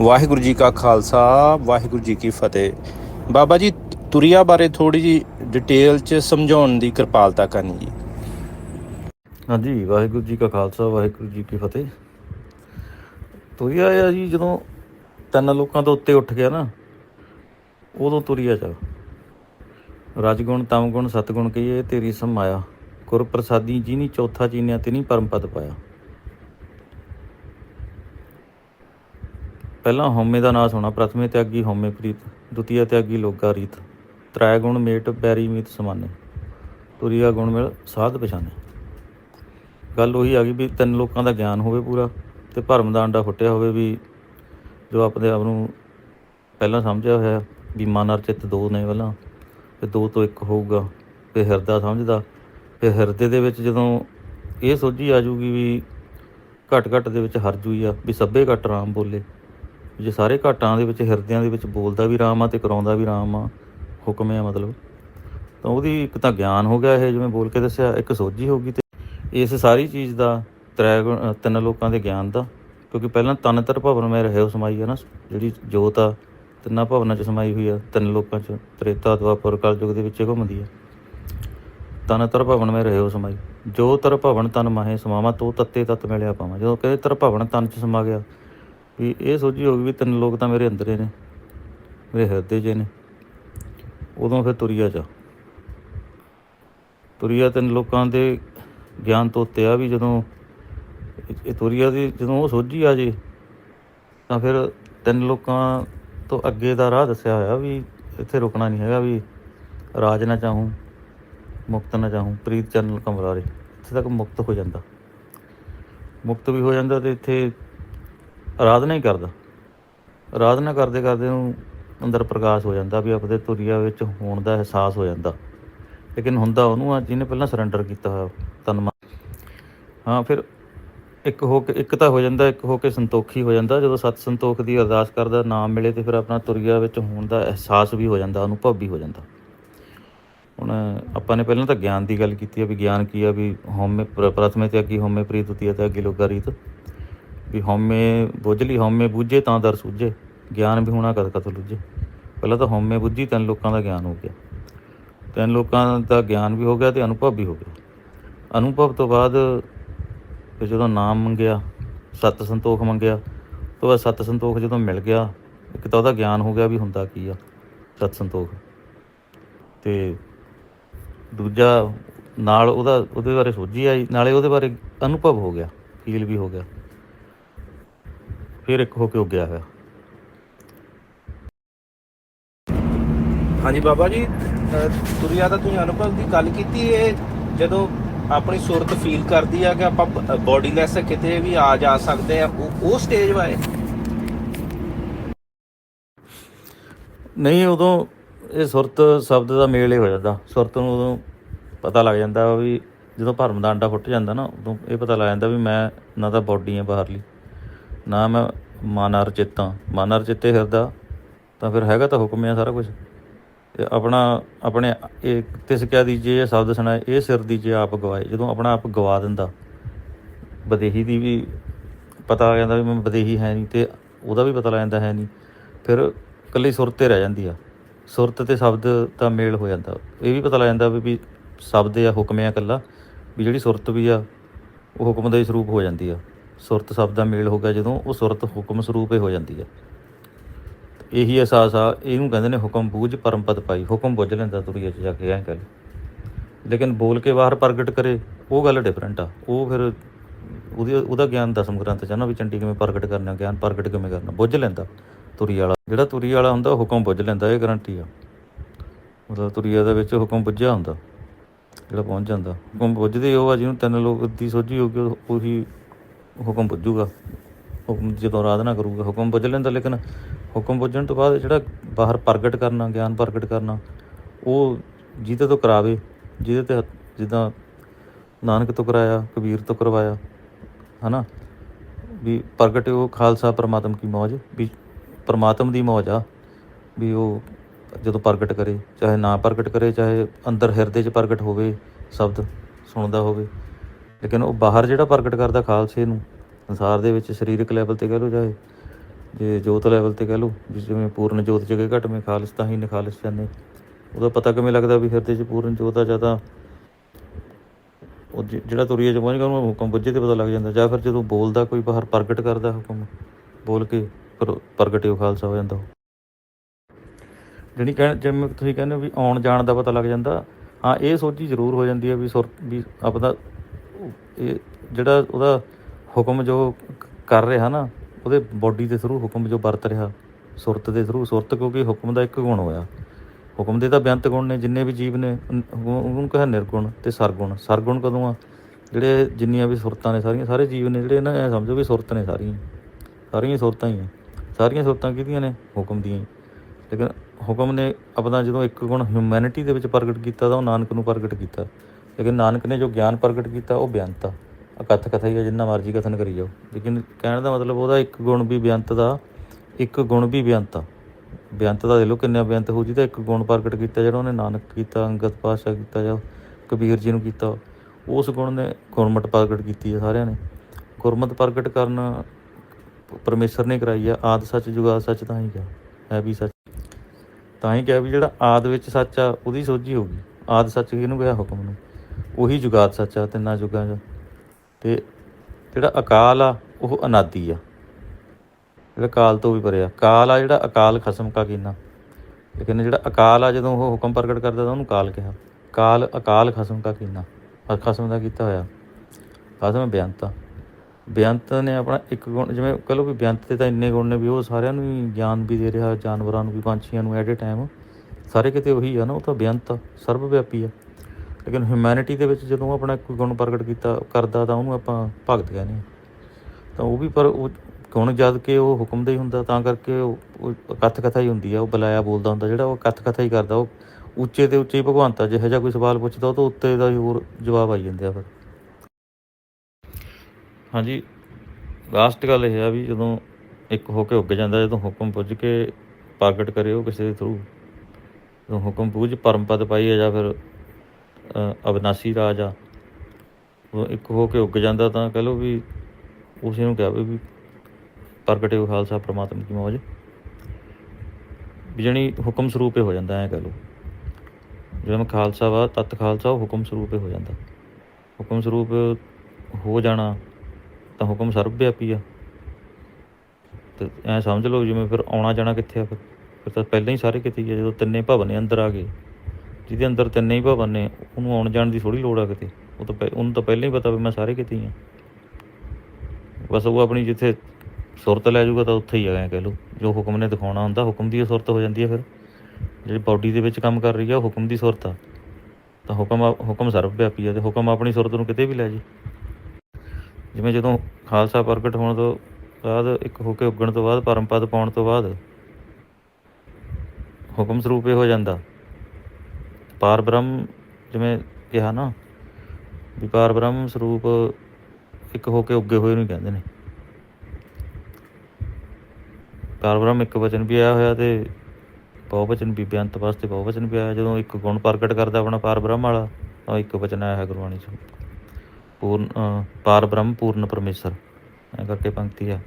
ਵਾਹਿਗੁਰੂ ਜੀ ਕਾ ਖਾਲਸਾ, ਵਾਹਿਗੁਰੂ ਜੀ ਕੀ ਫਤਿਹ। ਬਾਬਾ ਜੀ, ਤੁਰਿਆ ਬਾਰੇ ਥੋੜੀ ਜੀ ਡਿਟੇਲ ਚ ਸਮਝਾਉਣ ਦੀ ਕਿਰਪਾਲਤਾ ਕਰਨੀ ਜੀ। ਹਾਂਜੀ, ਵਾਹਿਗੁਰੂ ਜੀ ਕਾ ਖਾਲਸਾ, ਵਾਹਿਗੁਰੂ ਜੀ ਕੀ ਫਤਿਹ। ਤੁਰਿਆ ਆ ਜੀ, ਜਦੋਂ ਤਿੰਨ ਲੋਕਾਂ ਤੋਂ ਉੱਤੇ ਉੱਠ ਗਿਆ ਨਾ, ਉਦੋਂ ਤੁਰਿਆ ਜਾ। ਰਜਗੁਣ, ਤਮਗੁਣ, ਸਤਗੁਣ ਕਹੀਏ, ਤੇਰੀ ਸਮਾਇਆ। ਗੁਰ ਪ੍ਰਸਾਦੀ ਜੀ ਨੀ ਚੌਥਾ ਚੀਨਿਆ ਤੇ ਨਹੀਂ ਪਰਮ ਪਦ ਪਾਇਆ। ਪਹਿਲਾਂ ਹਉਮੈ ਦਾ ਨਾਸ ਹੋਣਾ ਪ੍ਰਥਮੇ ਤਿਆਗੀ ਹਉਮੈ ਪ੍ਰੀਤ, ਦੁਤੀਆ ਤਿਆਗੀ ਲੋਗਾ ਰੀਤ ਤ੍ਰੈ ਗੁਣ ਮੇਟ ਪੈਰੀ ਮੀਤ ਸਮਾਨੇ, ਤੁਰੀਆ ਗੁਣ ਮਿਲ ਸਾਧ ਪਛਾਨੇ। ਗੱਲ ਉਹੀ ਆ ਗਈ ਵੀ ਤਿੰਨ ਲੋਕਾਂ ਦਾ ਗਿਆਨ ਹੋਵੇ ਪੂਰਾ ਤੇ ਭਰਮ ਦਾ ਅੰਡਾ ਫੁੱਟਿਆ ਹੋਵੇ ਵੀ ਜੋ ਆਪਣੇ ਆਪ ਨੂੰ ਪਹਿਲਾਂ ਸਮਝਿਆ ਹੋਇਆ ਵੀ ਮਨ ਅਰ ਚਿੱਤ ਦੋ ਨੇ ਪਹਿਲਾਂ, ਤੇ ਦੋ ਤੋਂ ਇੱਕ ਹੋਊਗਾ ਤੇ ਹਿਰਦਾ ਸਮਝਦਾ ਤੇ ਹਿਰਦੇ ਦੇ ਵਿੱਚ ਜਦੋਂ ਇਹ ਸੋਝੀ ਆ ਜੂਗੀ ਵੀ ਘਟ ਘਟ ਦੇ ਵਿੱਚ ਹਰਜੂ ਹੀ ਆ, ਵੀ ਸਭੇ ਘਟ ਰਾਮ ਬੋਲੇ। ਜੇ ਸਾਰੇ ਘਾਟਾਂ ਦੇ ਵਿੱਚ, ਹਿਰਦਿਆਂ ਦੇ ਵਿੱਚ ਬੋਲਦਾ ਵੀ ਰਾਮ ਆ ਤੇ ਕਰਾਉਂਦਾ ਵੀ ਰਾਮ ਆ, ਹੁਕਮ ਆ ਮਤਲਬ, ਤਾਂ ਉਹਦੀ ਇੱਕ ਤਾਂ ਗਿਆਨ ਹੋ ਗਿਆ ਇਹ, ਜਿਵੇਂ ਬੋਲ ਕੇ ਦੱਸਿਆ, ਇੱਕ ਸੋਝੀ ਹੋ ਗਈ ਤੇ ਇਸ ਸਾਰੀ ਚੀਜ਼ ਦਾ ਤ੍ਰੈ ਤਿੰਨ ਲੋਕਾਂ ਦੇ ਗਿਆਨ ਦਾ, ਕਿਉਂਕਿ ਪਹਿਲਾਂ ਤਨ ਤਰ ਭਵਨ ਮੈਂ ਰਹਿਓ ਸਮਾਈ ਹੈ ਨਾ, ਜਿਹੜੀ ਜੋਤ ਆ, ਤਿੰਨਾਂ ਭਵਨਾਂ 'ਚ ਸਮਾਈ ਹੋਈ ਆ, ਤਿੰਨ ਲੋਕਾਂ 'ਚ, ਤ੍ਰੇਤਾ ਦੁਆਪਰ ਕਲਯੁਗ ਦੇ ਵਿੱਚ ਘੁੰਮਦੀ ਆ। ਤਨ ਤਰ ਭਵਨ ਮੈਂ ਰਹਿਓ ਸਮਾਈ, ਜੋ ਤਰ ਭਵਨ ਤਨ ਮਾਹੇ ਸਮਾਵਾ, ਤੋ ਤੱਤੇ ਤਤ ਮਿਲਿਆ ਪਾਵਾਂ, ਜਦੋਂ ਕਹਿੰਦੇ ਤਰ ਭਵਨ ਤਨ 'ਚ ਸਮਾ ਗਿਆ ਵੀ ਇਹ ਸੋਝੀ ਹੋ ਗਈ ਵੀ ਤਿੰਨ ਲੋਕ ਤਾਂ ਮੇਰੇ ਅੰਦਰੇ ਨੇ, ਮੇਰੇ ਹਿਰਦੇ 'ਚ ਨੇ। ਉਦੋਂ ਫਿਰ ਤੁਰਿਆ ਜਾ। ਤੁਰਿਆ ਤਿੰਨ ਲੋਕਾਂ ਦੇ ਗਿਆਨ ਤੋਂ ਉੱਤੇ ਆ ਵੀ ਜਦੋਂ ਇਹ- ਇਹ ਤੁਰਿਆ ਦੀ ਜਦੋਂ ਉਹ ਸੋਝੀ ਆ ਜੇ, ਤਾਂ ਫਿਰ ਤਿੰਨ ਲੋਕਾਂ ਤੋਂ ਅੱਗੇ ਦਾ ਰਾਹ ਦੱਸਿਆ ਹੋਇਆ ਵੀ ਇੱਥੇ ਰੁਕਣਾ ਨਹੀਂ ਹੈਗਾ ਵੀ ਰਾਜ ਨਾ ਚਾਹੂੰ, ਮੁਕਤ ਨਾ ਚਾਹੂੰ, ਪ੍ਰੀਤ ਚਰਨ ਕਮਰਾਰੇ, ਇੱਥੇ ਤੱਕ ਮੁਕਤ ਹੋ ਜਾਂਦਾ। ਮੁਕਤ ਵੀ ਹੋ ਜਾਂਦਾ ਤੇ ਇੱਥੇ ਆਰਾਧਨਾ ਹੀ ਕਰਦਾ। ਆਰਾਧਨਾ ਕਰਦੇ ਕਰਦੇ ਨੂੰ ਅੰਦਰ ਪ੍ਰਕਾਸ਼ ਹੋ ਜਾਂਦਾ ਵੀ ਆਪਦੇ ਤੁਰਿਆ ਵਿੱਚ ਹੋਣ ਦਾ ਅਹਿਸਾਸ ਹੋ ਜਾਂਦਾ। ਲੇਕਿਨ ਹੁੰਦਾ ਉਹਨੂੰ ਆ ਜਿਹਨੇ ਪਹਿਲਾਂ ਸਰੈਂਡਰ ਕੀਤਾ ਹੋਇਆ, ਤਨ ਹਾਂ, ਫਿਰ ਇੱਕ ਹੋ ਕੇ ਇੱਕ ਤਾਂ ਹੋ ਜਾਂਦਾ, ਇੱਕ ਹੋ ਕੇ ਸੰਤੋਖੀ ਹੋ ਜਾਂਦਾ। ਜਦੋਂ ਸਤ ਸੰਤੋਖ ਦੀ ਅਰਦਾਸ ਕਰਦਾ, ਨਾਮ ਮਿਲੇ ਤੇ ਫਿਰ ਆਪਣਾ ਤੁਰਿਆ ਵਿੱਚ ਹੋਣ ਦਾ ਅਹਿਸਾਸ ਵੀ ਹੋ ਜਾਂਦਾ, ਅਨੁਭਵ ਵੀ ਹੋ ਜਾਂਦਾ। ਹੁਣ ਆਪਾਂ ਨੇ ਪਹਿਲਾਂ ਤਾਂ ਗਿਆਨ ਦੀ ਗੱਲ ਕੀਤੀ ਆ ਵੀ ਗਿਆਨ ਕੀ ਆ, ਵੀ ਹਉਮੈ, ਪ੍ਰ- ਪ੍ਰਥਮੇ ਤੇ ਅੱਗੀ ਹਉਮੈ ਪ੍ਰੀਤ ਉਤੀ ਤੇ ਅੱਗੇ ਲੋਗਾ ਰੀਤ ਵੀ ਹਉਮੈ ਬੁੱਝਲੀ ਹਉਮੈ ਬੁੱਝੇ ਤਾਂ ਦਰ ਸੂਝੇ। ਗਿਆਨ ਵੀ ਹੋਣਾ ਕਦ ਕਦ ਲੁੱਝੇ ਪਹਿਲਾਂ ਤਾਂ ਹਉਮੈ ਬੁੱਝੀ, ਤਿੰਨ ਲੋਕਾਂ ਦਾ ਗਿਆਨ ਹੋ ਗਿਆ। ਤਿੰਨ ਲੋਕਾਂ ਦਾ ਗਿਆਨ ਵੀ ਹੋ ਗਿਆ ਤੇ ਅਨੁਭਵ ਵੀ ਹੋ ਗਿਆ। ਅਨੁਭਵ ਤੋਂ ਬਾਅਦ ਜਦੋਂ ਨਾਮ ਮੰਗਿਆ, ਸਤ ਸੰਤੋਖ ਮੰਗਿਆ ਤੋਂ ਬਾਅਦ ਸਤ ਸੰਤੋਖ ਜਦੋਂ ਮਿਲ ਗਿਆ, ਇੱਕ ਤਾਂ ਉਹਦਾ ਗਿਆਨ ਹੋ ਗਿਆ ਵੀ ਹੁੰਦਾ ਕੀ ਆ, ਸਤ ਸੰਤੋਖ। ਤੇ ਦੂਜਾ ਨਾਲ ਉਹਦਾ, ਉਹਦੇ ਬਾਰੇ ਸੋਝੀ ਆਈ, ਨਾਲੇ ਉਹਦੇ ਬਾਰੇ ਅਨੁਭਵ ਹੋ ਗਿਆ, ਫੀਲ ਵੀ ਹੋ ਗਿਆ। ਫਿਰ ਇੱਕ ਹੋ ਕੇ ਉੱਗਿਆ ਹੋਇਆ। ਹਾਂਜੀ ਬਾਬਾ ਜੀ ਤੁਰਿਆ ਦਾ ਤੁਸੀਂ ਅਨੁਭਵ ਦੀ ਗੱਲ ਕੀਤੀ ਇਹ ਜਦੋਂ ਆਪਣੀ ਸੁਰਤ ਫੀਲ ਕਰਦੀ ਆ ਕਿ ਆਪਾਂ ਬੋਡੀ ਲੈਸ ਕਿਤੇ ਵੀ ਆ ਜਾ ਸਕਦੇ ਆ ਉਹ- ਉਹ ਸਟੇਜ ਵਾਏ ਨਹੀਂ ਉਦੋਂ ਇਹ ਸੁਰਤ ਸ਼ਬਦ ਦਾ ਮੇਲ ਹੀ ਹੋ ਜਾਂਦਾ। ਸੁਰਤ ਨੂੰ ਉਦੋਂ ਪਤਾ ਲੱਗ ਜਾਂਦਾ ਵੀ ਜਦੋਂ ਭਰਮ ਦਾ ਅੰਡਾ ਫੁੱਟ ਜਾਂਦਾ ਨਾ ਉਦੋਂ ਇਹ ਪਤਾ ਲੱਗ ਜਾਂਦਾ ਵੀ ਮੈਂ ਨਾ ਤਾਂ ਬੋਡੀ ਆ ਬਾਹਰਲੀ। ਨਾ ਮੈਂ ਮਨ ਅਰ ਚਿੱਤਾਂ ਮਨ ਅਰ ਚਿੱਤੇ ਹਿਰਦਾ, ਤਾਂ ਫਿਰ ਹੈਗਾ ਤਾਂ ਹੁਕਮ ਆ ਸਾਰਾ ਕੁਝ ਤੇ ਆਪਣਾ, ਆਪਣੇ ਇਹ ਤਿਸ ਕਿਆ ਦੀਜੇ, ਇਹ ਸ਼ਬਦ ਸੁਣਾਏ, ਇਹ ਸਿਰ ਦੀਜੇ ਆਪ ਗਵਾਏ। ਜਦੋਂ ਆਪਣਾ ਆਪ ਗਵਾ ਦਿੰਦਾ ਬਦੇਹੀ ਦੀ ਵੀ ਪਤਾ ਆ ਜਾਂਦਾ ਵੀ ਮੈਂ ਬਦੇਹੀ ਹੈ ਨਹੀਂ ਤੇ ਉਹਦਾ ਵੀ ਪਤਾ ਲੱਗ ਜਾਂਦਾ ਹੈ ਨਹੀਂ। ਫਿਰ ਇਕੱਲੀ ਸੁਰਤ ਤੇ ਰਹਿ ਜਾਂਦੀ ਆ। ਸੁਰਤ ਤੇ ਸ਼ਬਦ ਦਾ ਮੇਲ ਹੋ ਜਾਂਦਾ। ਇਹ ਵੀ ਪਤਾ ਲੱਗ ਜਾਂਦਾ ਵੀ ਸ਼ਬਦ ਆ ਹੁਕਮ ਆ ਇਕੱਲਾ, ਵੀ ਜਿਹੜੀ ਸੁਰਤ ਵੀ ਆ, ਉਹ ਹੁਕਮ ਦਾ ਹੀ ਸਰੂਪ ਹੋ ਜਾਂਦੀ ਆ। ਸੁਰਤ ਸ਼ਬਦ ਦਾ ਮੇਲ ਹੋ ਗਿਆ ਜਦੋਂ ਉਹ ਸੁਰਤ ਹੁਕਮ ਸਰੂਪ ਹੀ ਹੋ ਜਾਂਦੀ ਆ ਇਹੀ ਅਹਿਸਾਸ ਆ, ਇਹਨੂੰ ਕਹਿੰਦੇ ਨੇ ਹੁਕਮ ਬੂਝ ਪਰਮਪਦ ਪਾਈ, ਹੁਕਮ ਬੁੱਝ ਲੈਂਦਾ ਤੁਰੀਏ ਚ ਜਾ ਕੇ, ਐਂ ਕਰ ਲੇਕਿਨ ਬੋਲ ਕੇ ਬਾਹਰ ਪ੍ਰਗਟ ਕਰੇ, ਉਹ ਗੱਲ ਡਿਫਰੈਂਟ ਆ। ਉਹ ਫਿਰ ਉਹਦੀ, ਉਹਦਾ ਗਿਆਨ ਦਸਮ ਗ੍ਰੰਥ ਚ ਨਾ ਵੀ ਚੰਡੀ ਕਿਵੇਂ ਪ੍ਰਗਟ ਕਰਨਾ, ਗਿਆਨ ਪ੍ਰਗਟ ਕਿਵੇਂ ਕਰਨਾ, ਬੁੱਝ ਲੈਂਦਾ ਤੁਰੀ ਵਾਲਾ। ਜਿਹੜਾ ਤੁਰੀ ਵਾਲਾ ਹੁੰਦਾ, ਉਹ ਹੁਕਮ ਬੁੱਝ ਲੈਂਦਾ, ਇਹ ਗਰੰਟੀ ਆ। ਮਤਲਬ ਤੁਰੀਆ ਦੇ ਵਿੱਚ ਹੁਕਮ ਬੁੱਝਿਆ ਹੁੰਦਾ, ਜਿਹੜਾ ਪਹੁੰਚ ਜਾਂਦਾ। ਹੁਕਮ ਬੁੱਝਦੇ ਉਹ ਆ ਜਿਹਨੂੰ ਤਿੰਨ ਲੋਕ ਦੀ ਸੋਝੀ ਹੋ ਗਈ, ਉਹੀ ਹੁਕਮ ਪੁੱਜੂਗਾ। ਹੁਕਮ ਜਦੋਂ ਆਰਾਧਨਾ ਕਰੂਗਾ, ਹੁਕਮ ਪੁੱਜ ਲੈਂਦਾ, ਲੇਕਿਨ ਹੁਕਮ ਪੁੱਜਣ ਤੋਂ ਬਾਅਦ ਜਿਹੜਾ ਬਾਹਰ ਪ੍ਰਗਟ ਕਰਨਾ, ਗਿਆਨ ਪ੍ਰਗਟ ਕਰਨਾ, ਉਹ ਜਿਹਦੇ ਤੋਂ ਕਰਾਵੇ, ਜਿਹਦੇ ਤੇ ਜਿੱਦਾਂ ਨਾਨਕ ਤੋਂ ਕਰਾਇਆ, ਕਬੀਰ ਤੋਂ ਕਰਵਾਇਆ, ਹਨਾ? ਵੀ ਪ੍ਰਗਟ ਉਹ ਖਾਲਸਾ ਪਰਮਾਤਮ ਕੀ ਮੌਜ, ਵੀ ਪਰਮਾਤਮ ਦੀ ਮੌਜ ਆ, ਵੀ ਉਹ ਜਦੋਂ ਪ੍ਰਗਟ ਕਰੇ, ਚਾਹੇ ਨਾ ਪ੍ਰਗਟ ਕਰੇ, ਚਾਹੇ ਅੰਦਰ ਹਿਰਦੇ 'ਚ ਪ੍ਰਗਟ ਹੋਵੇ, ਸ਼ਬਦ ਸੁਣਦਾ ਹੋਵੇ ਲੇਕਿਨ ਉਹ ਬਾਹਰ ਜਿਹੜਾ ਪ੍ਰਗਟ ਕਰਦਾ ਖਾਲਸੇ ਨੂੰ, ਸੰਸਾਰ ਦੇ ਵਿੱਚ ਸਰੀਰਕ ਲੈਵਲ ਤੇ ਕਹਿ ਲਓ ਚਾਹੇ, ਜੇ ਜੋਤ ਲੈਵਲ ਤੇ ਕਹਿ ਲਓ ਜਿਵੇਂ ਪੂਰਨ ਜੋਤ ਜਗੇ ਘਟ ਮੇ ਖਾਲਿਸ ਤਾਂ ਹੀ ਨਖਾਲਿਸ ਜਾਂਦੇ। ਉਹਦਾ ਪਤਾ ਕਿਵੇਂ ਲੱਗਦਾ ਵੀ ਹਿਰਦੇ 'ਚ ਪੂਰਨ ਜੋਤ ਆ ਜਾਂ ਤਾਂ ਉਹ ਜਿਹੜਾ ਤੁਰੀਏ ਚ ਪਹੁੰਚ ਗਿਆ ਉਹਨੂੰ ਹੁਕਮ ਬੁੱਝੇ ਤੇ ਪਤਾ ਲੱਗ ਜਾਂਦਾ, ਜਾਂ ਫਿਰ ਜਦੋਂ ਬੋਲਦਾ ਕੋਈ ਬਾਹਰ ਪ੍ਰਗਟ ਕਰਦਾ ਹੁਕਮ, ਬੋਲ ਕੇ ਫਿਰ ਪ੍ਰਗਟਿਓ ਖਾਲਸਾ ਹੋ ਜਾਂਦਾ ਉਹ। ਜਿਹੜੀ ਕਹਿ ਜਿਵੇਂ ਤੁਸੀਂ ਕਹਿੰਦੇ ਹੋ ਵੀ ਆਉਣ ਜਾਣ ਦਾ ਪਤਾ ਲੱਗ ਜਾਂਦਾ, ਹਾਂ, ਇਹ ਸੋਚੀ ਜ਼ਰੂਰ ਹੋ ਜਾਂਦੀ ਹੈ ਵੀ ਸੁਰ, ਵੀ ਆਪਦਾ ਇਹ ਜਿਹੜਾ ਉਹਦਾ ਹੁਕਮ ਜੋ ਕਰ ਰਿਹਾ ਨਾ, ਉਹਦੇ ਬੋਡੀ ਦੇ ਥਰੂ ਹੁਕਮ ਜੋ ਵਰਤ ਰਿਹਾ, ਸੁਰਤ ਦੇ ਥਰੂ ਸੁਰਤ ਕਿਉਂਕਿ ਹੁਕਮ ਦਾ ਇੱਕ ਗੁਣ ਹੋਇਆ। ਹੁਕਮ ਦੇ ਤਾਂ ਬੇਅੰਤ ਗੁਣ ਨੇ, ਜਿੰਨੇ ਵੀ ਜੀਵ ਨੇ ਉਹਨੂੰ ਕਹੇ ਨਿਰਗੁਣ ਤੇ ਸਰਗੁਣ। ਸਰਗੁਣ ਕਦੋਂ ਆ? ਜਿਹੜੇ ਜਿੰਨੀਆਂ ਵੀ ਸੁਰਤਾਂ ਨੇ ਸਾਰੀਆਂ, ਸਾਰੇ ਜੀਵ ਨੇ ਜਿਹੜੇ ਨਾ, ਇਹ ਸਮਝੋ ਵੀ ਸੁਰਤ ਨੇ ਸਾਰੀਆਂ। ਸਾਰੀਆਂ ਸੁਰਤਾਂ ਹੀ ਆ। ਸਾਰੀਆਂ ਸੁਰਤਾਂ ਕਿਹਦੀਆਂ ਨੇ? ਹੁਕਮ ਦੀਆਂ ਹੀ। ਲੇਕਿਨ ਹੁਕਮ ਨੇ ਆਪਣਾ ਜਦੋਂ ਇੱਕ ਗੁਣ ਹਿਊਮੈਨਿਟੀ ਦੇ ਵਿੱਚ ਪ੍ਰਗਟ ਕੀਤਾ ਤਾਂ ਉਹ ਨਾਨਕ ਨੂੰ ਪ੍ਰਗਟ ਕੀਤਾ। ਲੇਕਿਨ ਨਾਨਕ ਨੇ ਜੋ ਗਿਆਨ ਪ੍ਰਗਟ ਕੀਤਾ, ਉਹ ਬੇਅੰਤ ਆ। ਅਕਥ ਕਥਾ ਹੀ ਆ, ਜਿੰਨਾ ਮਰਜ਼ੀ ਕਥਨ ਕਰੀ ਜਾਓ। ਲੇਕਿਨ ਕਹਿਣ ਦਾ ਮਤਲਬ ਉਹਦਾ ਇੱਕ ਗੁਣ ਵੀ ਬੇਅੰਤ ਦਾ, ਇੱਕ ਗੁਣ ਵੀ ਬੇਅੰਤ ਆ। ਬੇਅੰਤ ਦਾ ਦੇ ਲੋ ਕਿੰਨਾ ਬੇਅੰਤ ਹੋ ਜੀ ਤਾਂ ਇੱਕ ਗੁਣ ਪ੍ਰਗਟ ਕੀਤਾ, ਜਿਹੜਾ ਉਹਨੇ ਨਾਨਕ ਕੀਤਾ, ਅੰਗਦ ਪਾਸ਼ਾ ਕੀਤਾ ਜਾਂ ਕਬੀਰ ਜੀ ਨੂੰ ਕੀਤਾ, ਉਸ ਗੁਣ ਨੇ ਗੁਰਮਤ ਪ੍ਰਗਟ ਕੀਤੀ ਹੈ ਸਾਰਿਆਂ ਨੇ। ਗੁਰਮਤ ਪ੍ਰਗਟ ਕਰਨ ਪਰਮੇਸ਼ਰ ਨੇ ਕਰਾਈ ਆ, ਆਦ ਸੱਚ ਜੁਗਾਦ ਸੱਚ ਤਾਂ ਹੀ ਕਿਹਾ। ਹੈ ਵੀ ਸੱਚ। ਤਾਂ ਹੀ ਕਿਹਾ ਵੀ ਜਿਹੜਾ ਆਦ ਵਿੱਚ ਸੱਚ ਆ, ਉਹਦੀ ਸੋਝੀ ਹੋਗੀ ਆਦ ਸੱਚ ਕਿਹਨੂੰ ਕਿਹਾ? ਹੁਕਮ ਨੂੰ। ਉਹੀ ਜੁਗਾਦ ਸੱਚ ਆ ਤਿੰਨਾਂ ਜੁਗਾਂ 'ਚ। ਤੇ ਜਿਹੜਾ ਅਕਾਲ ਆ, ਉਹ ਅਨਾਦੀ ਆ। ਜਿਹੜਾ ਕਾਲ ਤੋਂ ਵੀ ਪਰੇ ਕਾਲ ਆ ਜਿਹੜਾ ਅਕਾਲ ਖਸਮ ਕਾ ਕੀਨਾ। ਲੇਕਿਨ ਜਿਹੜਾ ਅਕਾਲ ਆ, ਜਦੋਂ ਉਹ ਹੁਕਮ ਪ੍ਰਗਟ ਕਰਦਾ, ਤਾਂ ਉਹਨੂੰ ਕਾਲ ਕਿਹਾ। ਕਾਲ ਅਕਾਲ ਖਸਮ ਕਾ ਕੀਨਾ। ਖਸਮ ਦਾ ਕੀਤਾ ਹੋਇਆ। ਖਸਮ ਬੇਅੰਤ ਆ। ਬੇਅੰਤ ਨੇ ਆਪਣਾ ਇੱਕ ਗੁਣ, ਜਿਵੇਂ ਕਹ ਲਓ ਵੀ ਬੇਅੰਤ ਦੇ ਤਾਂ ਇੰਨੇ ਗੁਣ ਨੇ ਵੀ ਉਹ ਸਾਰਿਆਂ ਨੂੰ ਹੀ ਗਿਆਨ ਵੀ ਦੇ ਰਿਹਾ, ਜਾਨਵਰਾਂ ਨੂੰ ਵੀ, ਪੰਛੀਆਂ ਨੂੰ ਐਟ ਏ ਟਾਈਮ ਸਾਰੇ ਕਿਤੇ ਉਹੀ ਆ ਨਾ, ਉਹ ਤਾਂ ਬੇਅੰਤ ਆ। ਸਰਵ ਵਿਆਪੀ ਆ। ਲੇਕਿਨ ਹਿਊਮੈਨਿਟੀ ਦੇ ਵਿੱਚ ਜਦੋਂ ਆਪਣਾ ਕੋਈ ਗੁਣ ਪ੍ਰਗਟ ਕੀਤਾ, ਕਰਦਾ ਤਾਂ ਉਹਨੂੰ ਆਪਾਂ ਭਗਤ ਕਹਿੰਦੇ ਹਾਂ। ਤਾਂ ਉਹ ਵੀ ਪਰ ਗੁਣ ਜਦ ਕਿ ਉਹ ਹੁਕਮ ਦਾ ਹੀ ਹੁੰਦਾ, ਤਾਂ ਕਰਕੇ ਉਹ ਉਹ ਕਥ ਕਥਾ ਹੀ ਹੁੰਦੀ ਆ, ਉਹ ਬੁਲਾਇਆ ਬੋਲਦਾ ਹੁੰਦਾ, ਜਿਹੜਾ ਉਹ ਕਥ ਕਥਾ ਹੀ ਕਰਦਾ, ਉਹ ਉੱਚੇ ਤੇ ਉੱਚੇ ਹੀ ਭਗਵੰਤਾ ਜਿਹੋ ਜਿਹਾ ਕੋਈ ਸਵਾਲ ਪੁੱਛਦਾ ਉਹ ਤੋਂ ਉੱਤੇ ਦਾ ਹੀ ਹੋਰ ਜਵਾਬ ਆਈ ਜਾਂਦੇ ਆ ਫਿਰ। ਹਾਂਜੀ ਲਾਸਟ ਗੱਲ ਇਹ ਆ ਵੀ ਜਦੋਂ ਇੱਕ ਹੋ ਕੇ ਉੱਗ ਜਾਂਦਾ, ਜਦੋਂ ਹੁਕਮ ਪੁੱਜ ਕੇ ਪ੍ਰਗਟ ਕਰਿਓ ਕਿਸੇ ਦੇ ਥਰੂ ਜਦੋਂ ਹੁਕਮ ਪੁੱਜ ਪਰਮ ਪਾਈ ਆ ਜਾਂ ਫਿਰ ਅਬਨਾਸੀ ਰਾਜ ਆ। ਉਹ ਇੱਕ ਹੋ ਕੇ ਉੱਗ ਜਾਂਦਾ ਤਾਂ ਕਹ ਲਓ ਵੀ ਉਸੇ ਨੂੰ ਕਹਵੇ ਵੀ ਪ੍ਰਗਟੇ ਹੋਏ ਖਾਲਸਾ ਪ੍ਰਮਾਤਮਾ ਕੀ ਮੌਜ। ਵੀ ਜਾਣੀ ਹੁਕਮ ਸਰੂਪ ਹੋ ਜਾਂਦਾ ਐ ਕਹ ਲਓ। ਜਿਹੜਾ ਖਾਲਸਾ ਵਾ, ਤਤ ਖਾਲਸਾ, ਉਹ ਹੁਕਮ ਸਰੂਪ ਹੋ ਜਾਂਦਾ। ਹੁਕਮ ਸਰੂਪ ਹੋ ਜਾਣਾ ਤਾਂ ਹੁਕਮ ਸਰਵ ਵਿਆਪੀ ਆ। ਤੇ ਐ ਸਮਝ ਲਓ ਜਿਵੇਂ ਫਿਰ ਆਉਣਾ ਜਾਣਾ ਕਿੱਥੇ ਆ ਫਿਰ। ਫਿਰ ਤਾਂ ਪਹਿਲਾਂ ਹੀ ਸਾਰੇ ਕਿਤੇ ਹੀ ਜਦੋਂ ਤਿੰਨੇ ਭਵਨ ਅੰਦਰ ਆ ਗਏ। ਜਿਹਦੇ ਅੰਦਰ ਤਿੰਨੇ ਹੀ ਭਵਨ ਨੇ, ਉਹਨੂੰ ਆਉਣ ਜਾਣ ਦੀ ਥੋੜੀ ਲੋੜ ਆ ਕਿਤੇ। ਉਹ ਤਾਂ ਪਹਿ- ਉਹਨੂੰ ਤਾਂ ਪਹਿਲਾਂ ਹੀ ਪਤਾ ਵੀ ਮੈਂ ਸਾਰੇ ਕਿਤੇ ਹੀ ਆ। ਬਸ ਉਹ ਆਪਣੀ ਜਿੱਥੇ ਸੁਰਤ ਲੈ ਜਾਊਗਾ ਤਾਂ ਉੱਥੇ ਹੀ ਆ, ਐਂ ਕਹਿ ਲਓ। ਜੋ ਹੁਕਮ ਨੇ ਦਿਖਾਉਣਾ ਹੁੰਦਾ, ਹੁਕਮ ਦੀ ਸੁਰਤ ਹੋ ਜਾਂਦੀ ਹੈ ਫਿਰ। ਜਿਹੜੀ ਬਾਡੀ ਦੇ ਵਿੱਚ ਕੰਮ ਕਰ ਰਹੀ ਆ, ਉਹ ਹੁਕਮ ਦੀ ਸੁਰਤ ਆ। ਤਾਂ ਹੁਕਮ ਹੁਕਮ ਸਰਵ ਵਿਆਪੀ ਆ ਤੇ ਹੁਕਮ ਆਪਣੀ ਸੁਰਤ ਨੂੰ ਕਿਤੇ ਵੀ ਲੈ ਜੇ ਜਿਵੇਂ ਜਦੋਂ ਖਾਲਸਾ ਪ੍ਰਗਟ ਹੋਣ ਤੋਂ ਬਾਅਦ, ਇੱਕ ਹੋ ਕੇ ਉੱਗਣ ਤੋਂ ਬਾਅਦ ਪਰਮ ਪਦ ਪਾਉਣ ਤੋਂ ਬਾਅਦ, ਹੁਕਮ ਸਰੂਪ ਇਹ ਹੋ ਜਾਂਦਾ। ਪਾਰ ਬ੍ਰਹਮ ਜਿਵੇਂ ਕਿਹਾ ਨਾ ਵੀ ਪਾਰ ਬ੍ਰਹਮ ਸਰੂਪ ਇੱਕ ਹੋ ਕੇ ਉੱਗੇ ਹੋਏ ਨੂੰ ਕਹਿੰਦੇ ਨੇ। ਪਾਰ ਬ੍ਰਹਮ ਇੱਕ ਵਚਨ ਵੀ ਆਇਆ ਹੋਇਆ ਤੇ ਬਹੁਵਚਨ ਵੀ ਬੇਅੰਤ ਵਾਸਤੇ ਬਹੁਵਚਨ ਵੀ ਆਇਆ। ਜਦੋਂ ਇੱਕ ਗੁਣ ਪ੍ਰਗਟ ਕਰਦਾ ਆਪਣਾ ਪਾਰ ਬ੍ਰਹਮ ਵਾਲਾ, ਤਾਂ ਇੱਕ ਵਚਨ ਆਇਆ ਹੈ ਗੁਰਬਾਣੀ 'ਚ। ਪੂਰਨ ਪਾਰ ਬ੍ਰਹਮ ਪੂਰਨ ਪਰਮੇਸ਼ਰ। ਐ ਕਰਕੇ ਪੰਕਤੀ ਆ।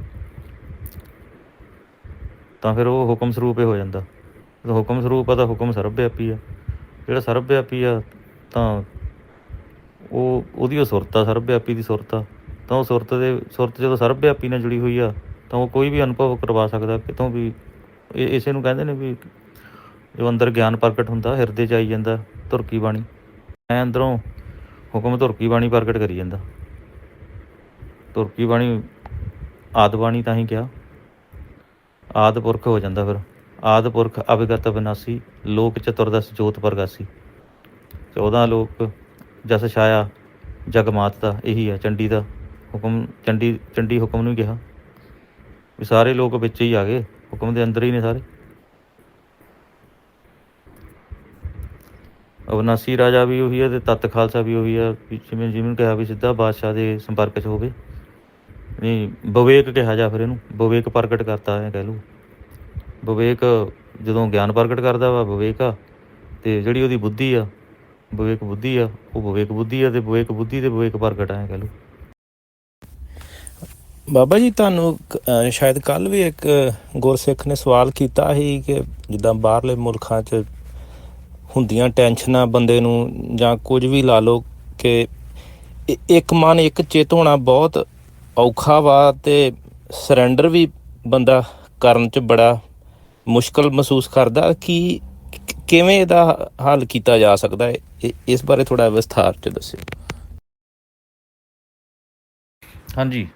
ਤਾਂ ਫਿਰ ਉਹ ਹੁਕਮ ਸਰੂਪ ਹੀ ਹੋ ਜਾਂਦਾ। ਜਦੋਂ ਹੁਕਮ ਸਰੂਪ ਆ ਤਾਂ ਹੁਕਮ ਸਰਵ ਵਿਆਪੀ ਆ। ਜਿਹੜਾ ਸਰਵ ਵਿਆਪੀ ਆ, ਤਾਂ ਉਹ, ਉਹਦੀ ਉਹ ਸੁਰਤ ਆ ਸਰਵਵਿਆਪੀ ਦੀ ਸੁਰਤ ਆ। ਤਾਂ ਉਹ ਸੁਰਤ ਦੇ, ਸੁਰਤ ਜਦੋਂ ਸਰਵ ਵਿਆਪੀ ਨਾਲ ਜੁੜੀ ਹੋਈ ਆ, ਤਾਂ ਉਹ ਕੋਈ ਵੀ ਅਨੁਭਵ ਕਰਵਾ ਸਕਦਾ ਕਿਤੋਂ ਵੀ ਇਹ, ਇਸੇ ਨੂੰ ਕਹਿੰਦੇ ਨੇ ਵੀ ਜੋ ਅੰਦਰ ਗਿਆਨ ਪ੍ਰਗਟ ਹੁੰਦਾ, ਹਿਰਦੇ ਚ ਆਈ ਜਾਂਦਾ, ਧੁਰਕੀ ਬਾਣੀ। ਐ ਅੰਦਰੋਂ ਹੁਕਮ ਧੁਰਕੀ ਬਾਣੀ ਪ੍ਰਗਟ ਕਰੀ ਜਾਂਦਾ। ਧੁਰਕੀ ਬਾਣੀ ਆਦ ਬਾਣੀ ਤਾਂ ਹੀ ਕਿਹਾ। ਆਦ ਪੁਰਖ ਹੋ ਜਾਂਦਾ ਫਿਰ। ਆਦਿ ਪੁਰਖ ਅਵਿਗਤ ਵਿਨਾਸੀ ਲੋਕ ਚਤੁਰਦਸ ਜੋਤ ਪ੍ਰਗਾਸੀ। 14 ਲੋਕ ਜਸ ਛਾਇਆ ਜਗਮਾਤ ਦਾ, ਇਹੀ ਹੈ, ਚੰਡੀ ਦਾ ਹੁਕਮ, ਚੰਡੀ ਚੰਡੀ ਹੁਕਮ ਨੂੰ ਕਿਹਾ। ਵੀ ਸਾਰੇ ਲੋਕ ਵਿੱਚ ਹੀ ਆ ਗਏ, ਹੁਕਮ ਦੇ ਅੰਦਰ ਹੀ ਨੇ ਸਾਰੇ। ਅਵਨਾਸੀ ਰਾਜਾ ਵੀ ਉਹੀ ਹੈ ਤੇ ਤਤ ਖਾਲਸਾ ਵੀ ਉਹੀ ਆ ਜਿਵੇਂ ਜਿਵੇਂ ਕਿਹਾ ਵੀ ਸਿੱਧਾ ਬਾਦਸ਼ਾਹ ਦੇ ਸੰਪਰਕ 'ਚ ਹੋਵੇ। ਨਹੀਂ ਵਿਵੇਕ ਕਿਹਾ ਜਾ ਫਿਰ ਇਹਨੂੰ, ਵਿਵੇਕ ਪ੍ਰਗਟ ਕਰਤਾ ਹੈ ਕਹਿ ਲਓ। ਵਿਵੇਕ ਜਦੋਂ ਗਿਆਨ ਪ੍ਰਗਟ ਕਰਦਾ ਵਾ ਵਿਵੇਕ ਆ, ਤੇ ਜਿਹੜੀ ਉਹਦੀ ਬੁੱਧੀ ਆ, ਵਿਵੇਕ ਬੁੱਧੀ ਆ, ਉਹ ਵਿਵੇਕ ਬੁੱਧੀ ਆ ਤੇ ਵਿਵੇਕ ਬੁੱਧੀ ਤੇ ਵਿਵੇਕ ਪ੍ਰਗਟ ਆ, ਐਂ ਕਹਿ ਲਓ। ਬਾਬਾ ਜੀ, ਤੁਹਾਨੂੰ ਸ਼ਾਇਦ ਕੱਲ ਵੀ ਇੱਕ ਗੁਰਸਿੱਖ ਨੇ ਸਵਾਲ ਕੀਤਾ ਸੀ ਕਿ ਜਿੱਦਾਂ ਬਾਹਰਲੇ ਮੁਲਕਾਂ 'ਚ ਹੁੰਦੀਆਂ ਟੈਨਸ਼ਨਾਂ ਬੰਦੇ ਨੂੰ ਜਾਂ ਕੁਝ ਵੀ ਲਾ ਲਓ ਕਿ ਇੱਕ ਮਨ ਇੱਕ ਚਿੱਤ ਹੋਣਾ ਬਹੁਤ ਔਖਾ ਵਾ ਤੇ ਸਰੈਂਡਰ ਵੀ ਬੰਦਾ ਕਰਨ 'ਚ ਬੜਾ ਮੁਸ਼ਕਲ ਮਹਿਸੂਸ ਕਰਦਾ ਕਿ ਕਿਵੇਂ ਇਹਦਾ ਹੱਲ ਕੀਤਾ ਜਾ ਸਕਦਾ ਹੈ? ਇ- ਇਸ ਬਾਰੇ ਥੋੜਾ ਵਿਸਥਾਰ 'ਚ ਦੱਸਿਓ। ਹਾਂਜੀ।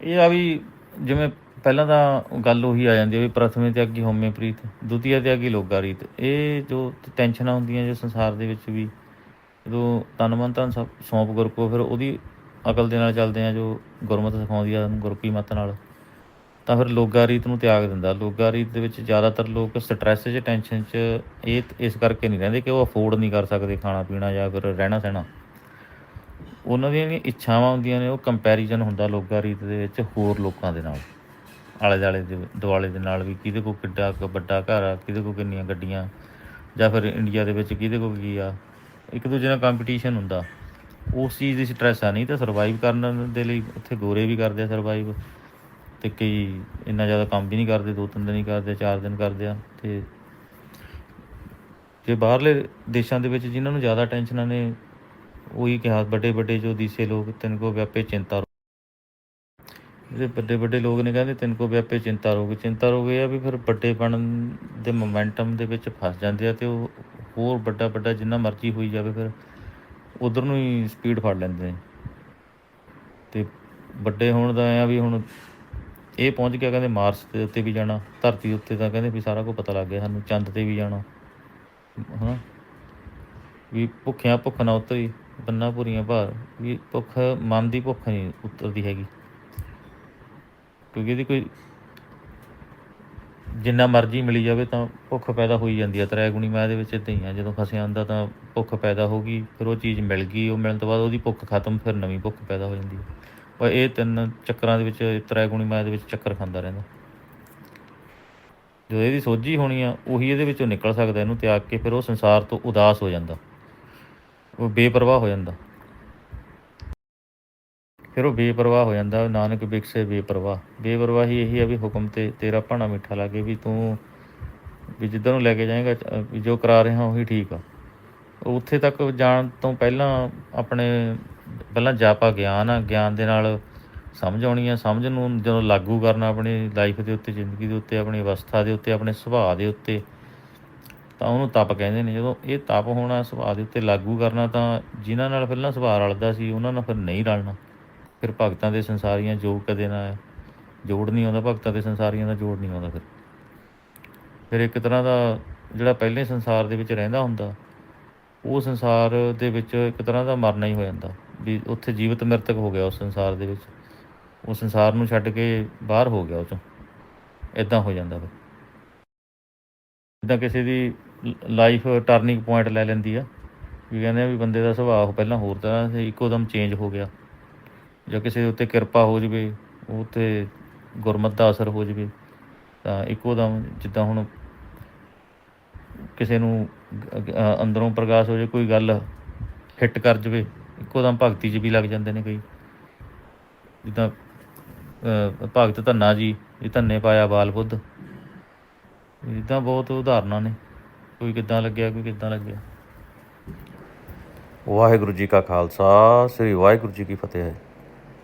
ਇਹ ਆ ਵੀ ਜਿਵੇਂ ਪਹਿਲਾਂ ਤਾਂ ਗੱਲ ਉਹੀ ਆ ਜਾਂਦੀ ਹੈ ਵੀ ਪ੍ਰਥਮੇ ਤੇ ਅੱਗੇ ਹਉਮੈ ਪ੍ਰੀਤ ਦੂਤੀਆ ਤੇ ਅੱਗੀ ਲੋਗਾ ਰੀਤ ਇਹ ਜੋ ਟੈਨਸ਼ਨਾਂ ਹੁੰਦੀਆਂ ਜੋ ਸੰਸਾਰ ਦੇ ਵਿੱਚ ਵੀ, ਜਦੋਂ ਤਨ ਮਨ ਧਨ ਸਭ ਸੌਂਪ ਗੁਰ ਕੋ, ਫਿਰ ਉਹਦੀ ਅਕਲ ਦੇ ਨਾਲ ਚੱਲਦੇ ਆ ਜੋ ਗੁਰਮਤ ਸਿਖਾਉਂਦੀ ਆ ਸਾਨੂੰ ਗੁਰਪੀ ਮਤ ਨਾਲ। ਤਾਂ ਫਿਰ ਲੋਗਾ ਰੀਤ ਨੂੰ ਤਿਆਗ ਦਿੰਦਾ। ਲੋਗਾ ਰੀਤ ਦੇ ਵਿੱਚ ਜ਼ਿਆਦਾਤਰ ਲੋਕ ਸਟ੍ਰੈਸ 'ਚ ਟੈਨਸ਼ਨ 'ਚ, ਇਹ ਇਸ ਕਰਕੇ ਨਹੀਂ ਰਹਿੰਦੇ ਕਿ ਉਹ ਅਫੋਰਡ ਨਹੀਂ ਕਰ ਸਕਦੇ ਖਾਣਾ ਪੀਣਾ ਜਾਂ ਫਿਰ ਰਹਿਣਾ ਸਹਿਣਾ ਉਹਨਾਂ ਦੀਆਂ ਜਿਹੜੀਆਂ ਇੱਛਾਵਾਂ ਹੁੰਦੀਆਂ ਨੇ, ਉਹ ਕੰਪੈਰੀਜ਼ਨ ਹੁੰਦਾ ਲੋਕਾਂ ਰੀਤ ਦੇ ਵਿੱਚ ਹੋਰ ਲੋਕਾਂ ਦੇ ਨਾਲ। ਆਲੇ ਦੁਆਲੇ ਦੇ ਦੁਆਲੇ ਦੇ ਨਾਲ ਵੀ ਕਿਹਦੇ ਕੋਲ ਕਿੱਡਾ ਵੱਡਾ ਘਰ ਆ, ਕਿਹਦੇ ਕੋਲ ਕਿੰਨੀਆਂ ਗੱਡੀਆਂ, ਜਾਂ ਫਿਰ ਇੰਡੀਆ ਦੇ ਵਿੱਚ ਕਿਹਦੇ ਕੋਲ ਕੀ ਆ। ਇੱਕ ਦੂਜੇ ਨਾਲ ਕੰਪੀਟੀਸ਼ਨ ਹੁੰਦਾ। ਉਸ ਚੀਜ਼ ਦੀ ਸਟ੍ਰੈਸ ਆ, ਨਹੀਂ ਤਾਂ ਸਰਵਾਈਵ ਕਰਨ ਦੇ ਲਈ ਉੱਥੇ ਗੋਰੇ ਵੀ ਕਰਦੇ ਆ ਸਰਵਾਈਵ ਤੇ ਕਈ ਇੰਨਾ ਜ਼ਿਆਦਾ ਕੰਮ ਵੀ ਨਹੀਂ ਕਰਦੇ ਦੋ ਤਿੰਨ ਦਿਨ ਹੀ ਕਰਦੇ, ਚਾਰ ਦਿਨ ਕਰਦੇ ਆ, ਤੇ ਜੇ ਬਾਹਰਲੇ ਦੇਸ਼ਾਂ ਦੇ ਵਿੱਚ ਜਿਨ੍ਹਾਂ ਨੂੰ ਜ਼ਿਆਦਾ ਟੈਨਸ਼ਨਾਂ ਨੇ, ਉਹੀ ਕਿਹਾ ਵੱਡੇ ਵੱਡੇ ਜੋ ਦੀਸੇ ਲੋਕ, ਤਿੰਨ ਕੋ ਵਿਆਪੇ ਚਿੰਤਾ ਰੋਗ। ਜਿਹੜੇ ਵੱਡੇ ਵੱਡੇ ਲੋਕ ਨੇ ਕਹਿੰਦੇ, ਤਿੰਨ ਕੋ ਵਿਆਪੇ ਚਿੰਤਾ ਰੋਗ। ਚਿੰਤਾ ਰੋਗ ਇਹ ਆ ਵੀ ਫਿਰ ਵੱਡੇ ਬਣਨ ਦੇ ਮੋਮੈਂਟਮ ਦੇ ਵਿੱਚ ਫਸ ਜਾਂਦੇ ਆ ਤੇ ਉਹ ਹੋਰ ਵੱਡਾ ਵੱਡਾ ਜਿੰਨਾ ਮਰਜ਼ੀ ਹੋਈ ਜਾਵੇ, ਫਿਰ ਉਧਰ ਨੂੰ ਹੀ ਸਪੀਡ ਫੜ ਲੈਂਦੇ ਨੇ। ਤੇ ਵੱਡੇ ਹੋਣ ਦਾ ਆ ਵੀ ਹੁਣ ਇਹ ਪਹੁੰਚ ਗਿਆ, ਕਹਿੰਦੇ ਮਾਰਸ ਦੇ ਉੱਤੇ ਵੀ ਜਾਣਾ, ਧਰਤੀ ਉੱਤੇ ਤਾਂ ਕਹਿੰਦੇ ਵੀ ਸਾਰਾ ਕੁਝ ਪਤਾ ਲੱਗ ਗਿਆ ਸਾਨੂੰ, ਚੰਦ ਤੇ ਵੀ ਜਾਣਾ ਹਾਂ ਵੀ ਭੁੱਖਿਆਂ ਭੁੱਖ ਨਾ ਉਤਰੀ, ਬੰਨਾ ਭੁਰੀਆਂ ਭਾਰ, ਵੀ ਭੁੱਖ, ਮਨ ਦੀ ਭੁੱਖ ਨਹੀਂ ਉਤਰਦੀ ਹੈਗੀ। ਕਿਉਂਕਿ ਇਹਦੀ ਕੋਈ ਜਿੰਨਾ ਮਰਜ਼ੀ ਮਿਲੀ ਜਾਵੇ ਤਾਂ ਭੁੱਖ ਪੈਦਾ ਹੋਈ ਜਾਂਦੀ ਹੈ ਤ੍ਰੈ ਗੁਣੀ ਮਾਇਆ ਦੇ ਵਿੱਚ ਏਦਾਂ ਹੀ ਆ, ਜਦੋਂ ਫਸਿਆ ਹੁੰਦਾ ਤਾਂ ਭੁੱਖ ਪੈਦਾ ਹੋ ਗਈ, ਫਿਰ ਉਹ ਚੀਜ਼ ਮਿਲ ਗਈ, ਉਹ ਮਿਲਣ ਤੋਂ ਬਾਅਦ ਉਹਦੀ ਭੁੱਖ ਖਤਮ, ਫਿਰ ਨਵੀਂ ਭੁੱਖ ਪੈਦਾ ਹੋ ਜਾਂਦੀ ਹੈ ਪਰ ਇਹ ਤਿੰਨ ਚੱਕਰਾਂ ਦੇ ਵਿੱਚ ਤ੍ਰੈ ਗੁਣੀ ਮਾਇਆ ਦੇ ਵਿੱਚ ਚੱਕਰ ਖਾਂਦਾ ਰਹਿੰਦਾ। ਜਦੋਂ ਇਹਦੀ ਸੋਝੀ ਹੋਣੀ ਆ, ਉਹੀ ਇਹਦੇ ਵਿੱਚੋਂ ਨਿਕਲ ਸਕਦਾ, ਇਹਨੂੰ ਤਿਆਗ ਕੇ ਫਿਰ ਉਹ ਸੰਸਾਰ ਤੋਂ ਉਦਾਸ ਹੋ ਜਾਂਦਾ। ਉਹ ਬੇਪਰਵਾਹ ਹੋ ਜਾਂਦਾ। ਫਿਰ ਉਹ ਬੇਪਰਵਾਹ ਹੋ ਜਾਂਦਾ, ਨਾਨਕ ਬਿਕਸੇ ਬੇਪਰਵਾਹ। ਬੇਪਰਵਾਹੀ ਇਹੀ ਆ ਵੀ ਹੁਕਮ ਤੇ ਤੇਰਾ ਭਾਣਾ ਮਿੱਠਾ ਲੱਗੇ ਵੀ ਤੂੰ ਵੀ ਜਿੱਧਰ ਨੂੰ ਲੈ ਕੇ ਜਾਏਗਾ, ਵੀ ਜੋ ਕਰਾ ਰਿਹਾ ਉਹੀ ਠੀਕ ਆ। ਉੱਥੇ ਤੱਕ ਜਾਣ ਤੋਂ ਪਹਿਲਾਂ ਆਪਣੇ ਪਹਿਲਾਂ ਜਾਪਾ ਗਿਆਨ ਆ, ਗਿਆਨ ਦੇ ਨਾਲ ਸਮਝ ਆਉਣੀ ਆ, ਸਮਝ ਨੂੰ ਜਦੋਂ ਲਾਗੂ ਕਰਨਾ ਆਪਣੀ ਲਾਈਫ ਦੇ ਉੱਤੇ, ਜ਼ਿੰਦਗੀ ਦੇ ਉੱਤੇ, ਆਪਣੀ ਅਵਸਥਾ ਦੇ ਉੱਤੇ, ਆਪਣੇ ਸੁਭਾਅ ਦੇ ਉੱਤੇ, ਤਾਂ ਉਹਨੂੰ ਤਪ ਕਹਿੰਦੇ ਨੇ। ਜਦੋਂ ਇਹ ਤਪ ਹੋਣਾ ਸੁਭਾਅ ਦੇ ਉੱਤੇ ਲਾਗੂ ਕਰਨਾ, ਤਾਂ ਜਿਨ੍ਹਾਂ ਨਾਲ ਪਹਿਲਾਂ ਸੁਭਾਅ ਰਲਦਾ ਸੀ, ਉਹਨਾਂ ਨਾਲ ਫਿਰ ਨਹੀਂ ਰਲਣਾ। ਫਿਰ ਭਗਤਾਂ ਦੇ ਸੰਸਾਰੀਆਂ ਜੋਗ ਕਦੇ ਨਾ ਜੋੜ ਨਹੀਂ ਆਉਂਦਾ, ਭਗਤਾਂ ਦੇ ਸੰਸਾਰੀਆਂ ਦਾ ਜੋੜ ਨਹੀਂ ਆਉਂਦਾ ਫਿਰ। ਫਿਰ ਇੱਕ ਤਰ੍ਹਾਂ ਦਾ ਜਿਹੜਾ ਪਹਿਲੇ ਸੰਸਾਰ ਦੇ ਵਿੱਚ ਰਹਿੰਦਾ ਹੁੰਦਾ, ਉਹ ਸੰਸਾਰ ਦੇ ਵਿੱਚ ਇੱਕ ਤਰ੍ਹਾਂ ਦਾ ਮਰਨਾ ਹੀ ਹੋ ਜਾਂਦਾ। ਵੀ ਉੱਥੇ ਜੀਵਤ ਮਰਤਕ ਹੋ ਗਿਆ ਉਸ ਸੰਸਾਰ ਦੇ ਵਿੱਚ। ਉਹ ਸੰਸਾਰ ਨੂੰ ਛੱਡ ਕੇ ਬਾਹਰ ਹੋ ਗਿਆ ਉਹ ਚੋਂ। ਇਦਾਂ ਹੋ ਜਾਂਦਾ ਫਿਰ। ਜਿੱਦਾਂ ਕਿਸੇ ਦੀ ਲਾਈਫ ਟਰਨਿੰਗ ਪੁਆਇੰਟ ਲੈ ਲੈਂਦੀ ਆ, ਵੀ ਕਹਿੰਦੇ ਆ ਵੀ ਬੰਦੇ ਦਾ ਸੁਭਾਅ ਪਹਿਲਾਂ ਹੋਰ ਤਰ੍ਹਾਂ ਸੀ, ਇੱਕੋ ਦਮ ਚੇਂਜ ਹੋ ਗਿਆ। ਜਾਂ ਕਿਸੇ ਦੇ ਉੱਤੇ ਕਿਰਪਾ ਹੋ ਜਵੇ, ਉਹ ਤੇ ਗੁਰਮਤ ਦਾ ਅਸਰ ਹੋ ਜਵੇ, ਤਾਂ ਇੱਕੋ ਦਮ ਜਿੱਦਾਂ ਹੁਣ ਕਿਸੇ ਨੂੰ ਅੰਦਰੋਂ ਪ੍ਰਕਾਸ਼ ਹੋ ਜਾਵੇ ਕੋਈ ਗੱਲ ਹਿੱਟ ਕਰ ਜਵੇ ਇੱਕੋ ਦਮ ਭਗਤੀ 'ਚ ਵੀ ਲੱਗ ਜਾਂਦੇ ਨੇ ਕਈ। ਜਿੱਦਾਂ ਭਗਤ ਧੰਨਾ ਜੀ, ਇਹ ਧੰਨੇ ਪਾਇਆ ਬਾਲ ਬੁੱਧ। ਇਦਾਂ ਬਹੁਤ ਉਦਾਹਰਨਾਂ ਨੇ। ਕੋਈ ਕਿੱਦਾਂ ਲੱਗਿਆ, ਕੋਈ ਕਿੱਦਾਂ ਲੱਗਿਆ। ਵਾਹਿਗੁਰੂ ਜੀ ਕਾ ਖਾਲਸਾ, ਸ੍ਰੀ ਵਾਹਿਗੁਰੂ ਜੀ ਕੀ ਫਤਿਹ।